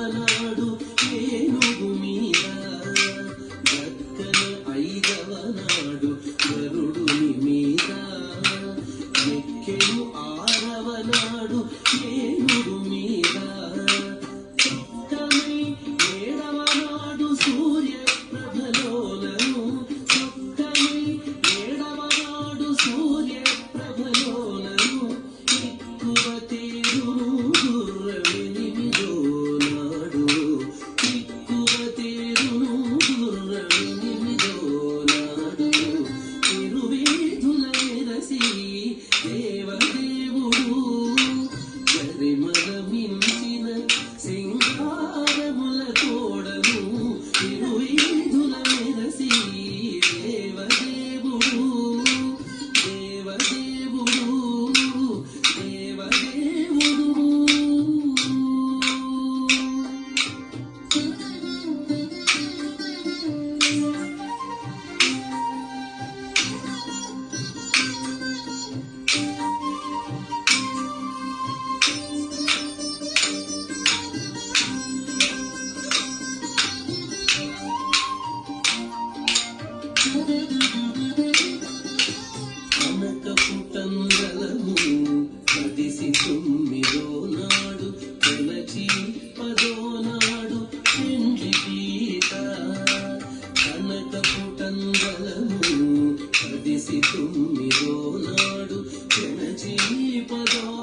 ఐదవనాడు ఏనుగు మీద దక్కన ఐదవనాడు గరుడుని మీద ఎక్కెను ఆరవనాడు ఏనుగు me తొమ్మిదో నాడు జనజీపదో